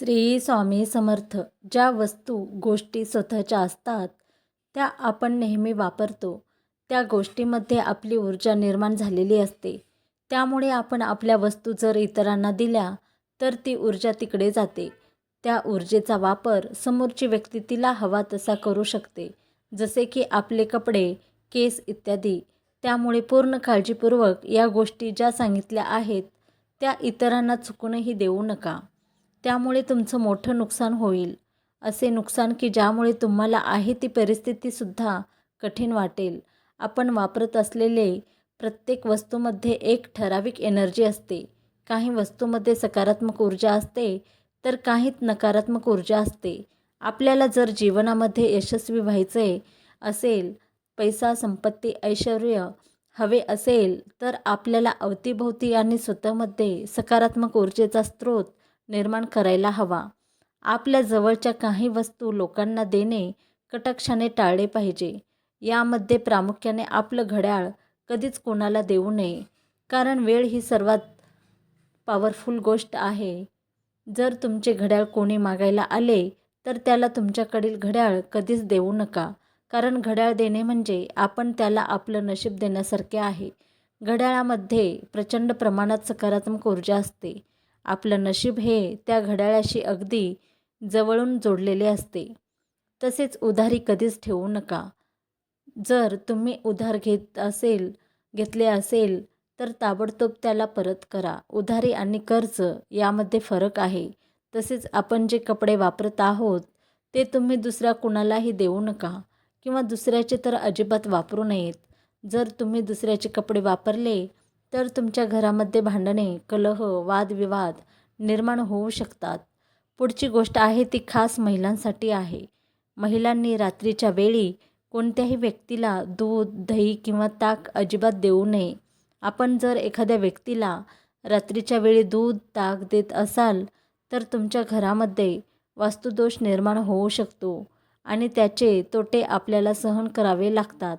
श्री स्वामी समर्थ ज्या वस्तू गोष्टी स्वतःच्या असतात त्या आपण नेहमी वापरतो. त्या गोष्टीमध्ये आपली ऊर्जा निर्माण झालेली असते. त्यामुळे आपण आपल्या वस्तू जर इतरांना दिल्या तर ती ऊर्जा तिकडे जाते. त्या ऊर्जेचा वापर समोरची व्यक्ती तिला हवा तसा करू शकते. जसे की आपले कपडे केस इत्यादी. त्यामुळे पूर्ण काळजीपूर्वक या गोष्टी ज्या सांगितल्या आहेत त्या इतरांना चुकूनही देऊ नका. त्यामुळे तुमचं मोठं नुकसान होईल. असे नुकसान की ज्यामुळे तुम्हाला आहे ती परिस्थितीसुद्धा कठीण वाटेल. आपण वापरत असलेले प्रत्येक वस्तूमध्ये एक ठराविक एनर्जी असते. काही वस्तूमध्ये सकारात्मक ऊर्जा असते तर काहीत नकारात्मक ऊर्जा असते. आपल्याला जर जीवनामध्ये यशस्वी व्हायचे असेल पैसा संपत्ती ऐश्वर हवे असेल तर आपल्याला अवतीभोवती आणि स्वतःमध्ये सकारात्मक ऊर्जेचा स्रोत निर्माण करायला हवा. आपल्या जवळच्या काही वस्तू लोकांना देणे कटाक्षाने टाळले पाहिजे. यामध्ये प्रामुख्याने आपलं घड्याळ कधीच कोणाला देऊ नये. कारण वेळ ही सर्वात पॉवरफुल गोष्ट आहे. जर तुमचे घड्याळ कोणी मागायला आले तर त्याला तुमच्याकडील घड्याळ कधीच देऊ नका. कारण घड्याळ देणे म्हणजे आपण त्याला आपलं नशीब देण्यासारखे आहे. घड्याळामध्ये प्रचंड प्रमाणात सकारात्मक ऊर्जा असते. आपलं नशीब हे त्या घड्याळाशी अगदी जवळून जोडलेले असते. तसेच उधारी कधीच ठेवू नका. जर तुम्ही उधार घेत असेल घेतले असेल तर ताबडतोब त्याला परत करा. उधारी आणि कर्ज यामध्ये फरक आहे. तसेच आपण जे कपडे वापरत आहोत ते तुम्ही दुसऱ्या कुणालाही देऊ नका किंवा दुसऱ्याचे तर अजिबात वापरू नयेत. जर तुम्ही दुसऱ्याचे कपडे वापरले तर तुमच्या घरामध्ये भांडणे कलह वादविवाद निर्माण होऊ शकतात. पुढची गोष्ट आहे ती खास महिलांसाठी आहे. महिलांनी रात्रीच्या वेळी कोणत्याही व्यक्तीला दूध दही किंवा ताक अजिबात देऊ नये. आपण जर एखाद्या व्यक्तीला रात्रीच्या वेळी दूध ताक देत असाल तर तुमच्या घरामध्ये वास्तुदोष निर्माण होऊ शकतो आणि त्याचे तोटे आपल्याला सहन करावे लागतात.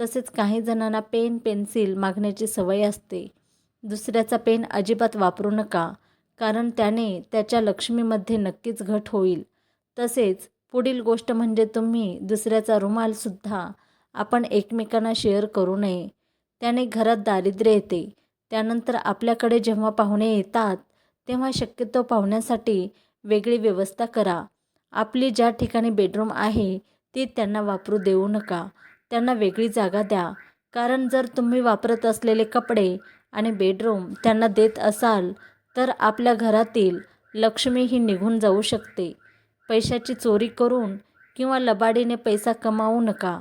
तसेच काही जणांना पेन पेन्सिल मागण्याची सवय असते. दुसऱ्याचा पेन अजिबात वापरू नका कारण त्याने त्याच्या लक्ष्मीमध्ये नक्कीच घट होईल. तसेच पुढील गोष्ट म्हणजे तुम्ही दुसऱ्याचा रुमालसुद्धा आपण एकमेकांना शेअर करू नये. त्याने घरात दारिद्र्य येते. त्यानंतर आपल्याकडे जेव्हा पाहुणे येतात तेव्हा शक्यतो पाहुण्यासाठी वेगळी व्यवस्था करा. आपली ज्या ठिकाणी बेडरूम आहे ती त्यांना वापरू देऊ नका. त्यांना वेगळी जागा द्या. कारण जर तुम्ही वापरत असलेले कपडे आणि बेडरूम त्यांना देत असाल तर आपल्या घरातील लक्ष्मी ही निघून जाऊ शकते. पैशाची चोरी करून किंवा लबाडीने पैसा कमावू नका.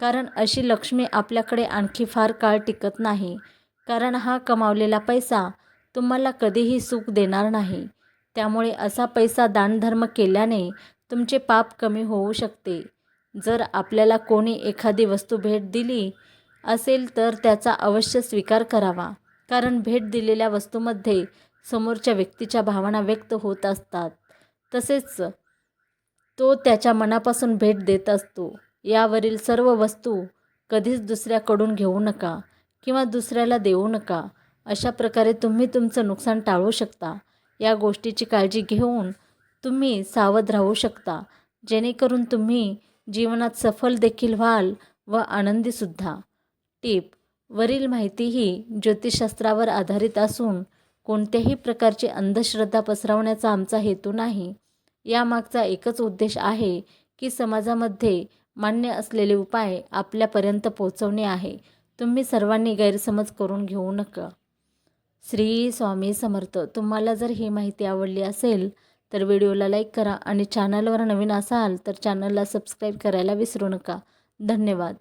कारण अशी लक्ष्मी आपल्याकडे आणखी फार काळ टिकत नाही. कारण हा कमावलेला पैसा तुम्हाला कधीही सुख देणार नाही. त्यामुळे असा पैसा दानधर्म केल्याने तुमचे पाप कमी होऊ शकते. जर आपल्याला कोणी एखादी वस्तू भेट दिली असेल तर त्याचा अवश्य स्वीकार करावा. कारण भेट दिलेल्या वस्तूमध्ये समोरच्या व्यक्तीच्या भावना व्यक्त होत असतात. तसेच तो त्याच्या मनापासून भेट देत असतो. यावरील सर्व वस्तू कधीच दुसऱ्याकडून घेऊ नका किंवा दुसऱ्याला देऊ नका. अशा प्रकारे तुम्ही तुमचं नुकसान टाळू शकता. या गोष्टीची काळजी घेऊन तुम्ही सावध राहू शकता. जेणेकरून तुम्ही जीवनात सफल देखील व्हाल व आनंदीसुद्धा. टीप वरील माहिती ही ज्योतिषशास्त्रावर आधारित असून कोणत्याही प्रकारची अंधश्रद्धा पसरवण्याचा आमचा हेतू नाही. यामागचा एकच उद्देश आहे की समाजामध्ये मान्य असलेले उपाय आपल्यापर्यंत पोचवणे आहे. तुम्ही सर्वांनी गैरसमज करून घेऊ नका. श्री स्वामी समर्थ तुम्हाला जर ही माहिती आवडली असेल तर व्हिडिओला लाईक करा आणि चॅनलवर नवीन असाल तर चॅनलला सबस्क्राईब करायला विसरू नका. धन्यवाद.